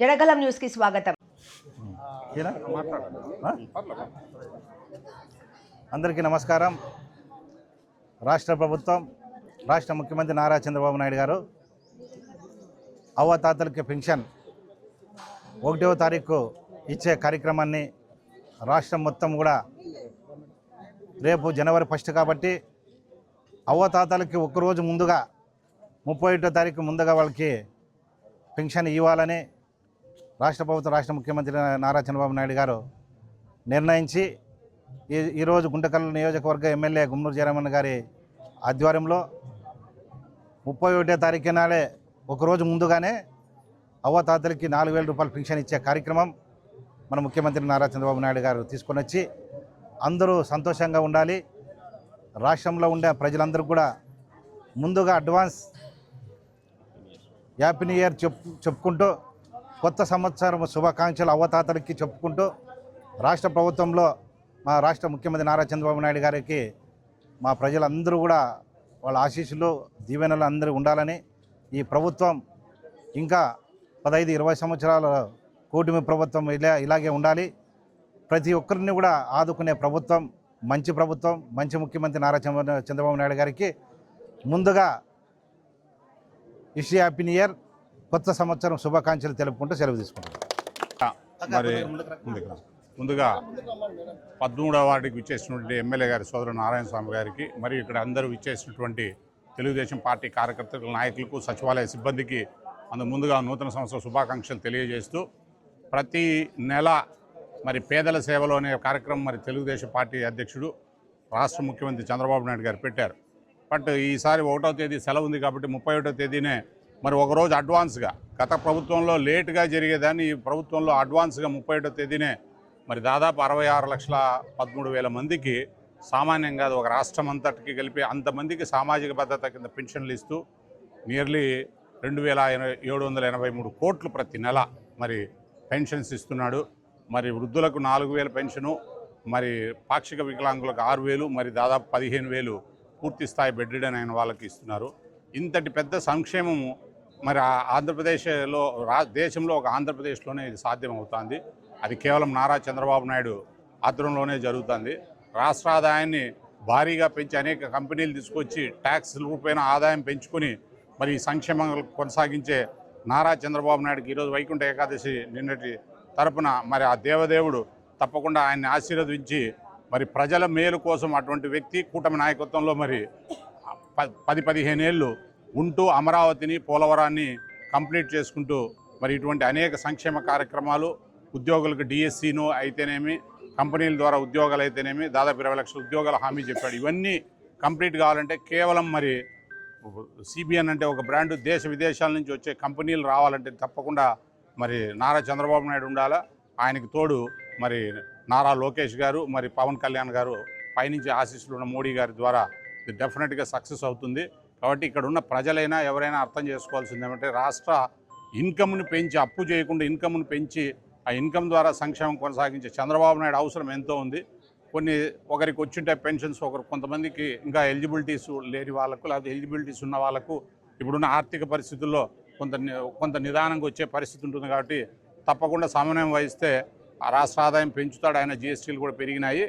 జడగలం న్యూస్కి స్వాగతం అందరికీ నమస్కారం. రాష్ట్ర ప్రభుత్వం రాష్ట్ర ముఖ్యమంత్రి నారా చంద్రబాబు నాయుడు గారు అవ్వతాతలకి పెన్షన్ ఒకటవ తారీఖు ఇచ్చే కార్యక్రమాన్ని రాష్ట్రం మొత్తం కూడా రేపు జనవరి ఫస్ట్ కాబట్టి అవ్వతాతలకి ఒక్కరోజు ముందుగా ముప్పై ఒకటో తారీఖు ముందుగా వాళ్ళకి పెన్షన్ ఇవ్వాలని రాష్ట్ర ప్రభుత్వం రాష్ట్ర ముఖ్యమంత్రి నారా చంద్రబాబు నాయుడు గారు నిర్ణయించి ఈ ఈరోజు గుంటకల్ నియోజకవర్గ ఎమ్మెల్యే గుమ్మూరు జయరామన్ గారి ఆధ్వర్యంలో ముప్పై ఒకటో తారీఖు నాడే ఒకరోజు ముందుగానే అవ్వతాతలకి నాలుగు వేల రూపాయలు పెన్షన్ ఇచ్చే కార్యక్రమం మన ముఖ్యమంత్రి నారా చంద్రబాబు నాయుడు గారు తీసుకొని వచ్చి అందరూ సంతోషంగా ఉండాలి. రాష్ట్రంలో ఉండే ప్రజలందరూ కూడా ముందుగా అడ్వాన్స్ హ్యాపీ న్యూ ఇయర్ చెప్పు చెప్పుకుంటూ కొత్త సంవత్సరం శుభాకాంక్షలు అవ్వతాతలకి చెప్పుకుంటూ రాష్ట్ర ప్రభుత్వంలో మా రాష్ట్ర ముఖ్యమంత్రి నారా చంద్రబాబు నాయుడు గారికి మా ప్రజలందరూ కూడా వాళ్ళ ఆశీస్సులు దీవెనలు అందరూ ఉండాలని ఈ ప్రభుత్వం ఇంకా పదహైదు ఇరవై సంవత్సరాల కూటమి ప్రభుత్వం ఇలా ఇలాగే ఉండాలి. ప్రతి ఒక్కరిని కూడా ఆదుకునే ప్రభుత్వం మంచి ప్రభుత్వం మంచి ముఖ్యమంత్రి నారా చంద్ర చంద్రబాబు నాయుడు గారికి ముందుగా ఇష్ హ్యాపీ న్యూ ఇయర్. కొత్త సంవత్సరం శుభాకాంక్షలు తెలుపుకుంటూ సెలవు తీసుకుంటాం మరి ముందుగా పదమూడవ వార్డుకి విచ్చేసినటువంటి ఎమ్మెల్యే గారి సోదరు నారాయణ స్వామి గారికి మరియు ఇక్కడ అందరూ విచ్చేసినటువంటి తెలుగుదేశం పార్టీ కార్యకర్తలకు నాయకులకు సచివాలయ సిబ్బందికి అందు ముందుగా నూతన సంవత్సర శుభాకాంక్షలు తెలియజేస్తూ ప్రతి నెల మరి పేదల సేవలో అనే కార్యక్రమం మరి తెలుగుదేశం పార్టీ అధ్యక్షుడు రాష్ట్ర ముఖ్యమంత్రి చంద్రబాబు నాయుడు గారు పెట్టారు. బట్ ఈసారి ఒకటో తేదీ సెలవు ఉంది కాబట్టి ముప్పై ఒకటో తేదీనే మరి ఒకరోజు అడ్వాన్స్గా గత ప్రభుత్వంలో లేటుగా జరిగేదాన్ని ఈ ప్రభుత్వంలో అడ్వాన్స్గా ముప్పై ఒకటో తేదీనే మరి దాదాపు అరవై ఆరు లక్షల పదమూడు వేల మందికి సామాన్యంగా అది ఒక రాష్ట్రం అంతటికి కలిపి అంతమందికి సామాజిక భద్రత కింద పెన్షన్లు ఇస్తూ నియర్లీ రెండు వేల ఎనభై ఏడు వందల ఎనభై మూడు కోట్లు ప్రతి నెల మరి పెన్షన్స్ ఇస్తున్నాడు. మరి వృద్ధులకు నాలుగు వేల పెన్షను మరి పాక్షిక వికలాంగులకు ఆరు వేలు మరి దాదాపు పదిహేను వేలు పూర్తి స్థాయి బెడ్రిడన్ అయిన వాళ్ళకి ఇస్తున్నారు. ఇంతటి పెద్ద సంక్షేమము మరి ఆంధ్రప్రదేశ్లో రా దేశంలో ఒక ఆంధ్రప్రదేశ్లోనే ఇది సాధ్యమవుతుంది. అది కేవలం నారా చంద్రబాబు నాయుడు ఆధ్వర్యంలోనే జరుగుతుంది. రాష్ట్ర ఆదాయాన్ని భారీగా పెంచి అనేక కంపెనీలు తీసుకొచ్చి ట్యాక్స్ రూపైన ఆదాయం పెంచుకొని మరి సంక్షేమం కొనసాగించే నారా చంద్రబాబు నాయుడుకి ఈరోజు వైకుంఠ ఏకాదశి నిన్నటి తరపున మరి ఆ దేవదేవుడు తప్పకుండా ఆయన్ని ఆశీర్వదించి మరి ప్రజల మేలు కోసం అటువంటి వ్యక్తి కూటమి నాయకత్వంలో మరి ప- పది పదిహేను ఏళ్ళు ఉంటూ అమరావతిని పోలవరాన్ని కంప్లీట్ చేసుకుంటూ మరి ఇటువంటి అనేక సంక్షేమ కార్యక్రమాలు ఉద్యోగులకు డిఎస్సీను అయితేనేమి కంపెనీల ద్వారా ఉద్యోగాలు అయితేనేమి దాదాపు ఇరవై లక్షల ఉద్యోగాల హామీ చెప్పాడు. ఇవన్నీ కంప్లీట్ కావాలంటే కేవలం మరి సిబిఎన్ అంటే ఒక బ్రాండ్ దేశ విదేశాల నుంచి వచ్చే కంపెనీలు రావాలంటే తప్పకుండా మరి నారా చంద్రబాబు నాయుడు ఉండాలా? ఆయనకి తోడు మరి నారా లోకేష్ గారు మరి పవన్ కళ్యాణ్ గారు పైనుంచి ఆశీస్సులు ఉన్న మోడీ గారి ద్వారా ఇది డెఫినెట్గా సక్సెస్ అవుతుంది. కాబట్టి ఇక్కడ ఉన్న ప్రజలైనా ఎవరైనా అర్థం చేసుకోవాల్సింది ఏమంటే రాష్ట్ర ఇన్కమ్ని పెంచి అప్పు చేయకుండా ఇన్కమ్ను పెంచి ఆ ఇన్కమ్ ద్వారా సంక్షేమం కొనసాగించే చంద్రబాబు నాయుడు అవసరం ఎంతో ఉంది. కొన్ని ఒకరికి వచ్చింటే పెన్షన్స్ ఒకరు కొంతమందికి ఇంకా ఎలిజిబిలిటీస్ లేని వాళ్ళకు లేకపోతే ఎలిజిబిలిటీస్ ఉన్న వాళ్ళకు ఇప్పుడున్న ఆర్థిక పరిస్థితుల్లో కొంత కొంత నిదానంగా వచ్చే పరిస్థితి ఉంటుంది కాబట్టి తప్పకుండా సమన్వయం వహిస్తే ఆ రాష్ట్ర ఆదాయం పెంచుతాడు. ఆయన జిఎస్టీలు కూడా పెరిగినాయి.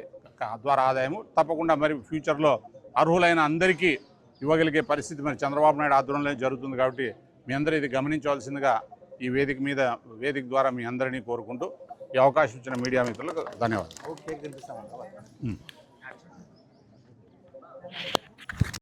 ద్వారా ఆదాయము తప్పకుండా మరి ఫ్యూచర్లో అర్హులైన అందరికీ ఇవ్వగలిగే పరిస్థితి మరి చంద్రబాబు నాయుడు ఆధ్వర్యంలో జరుగుతుంది కాబట్టి మీ అందరూ ఇది గమనించవలసిందిగా ఈ వేదిక మీద వేదిక ద్వారా మీ అందరినీ కోరుకుంటూ ఈ అవకాశం ఇచ్చిన మీడియా మిత్రులకు ధన్యవాదాలు.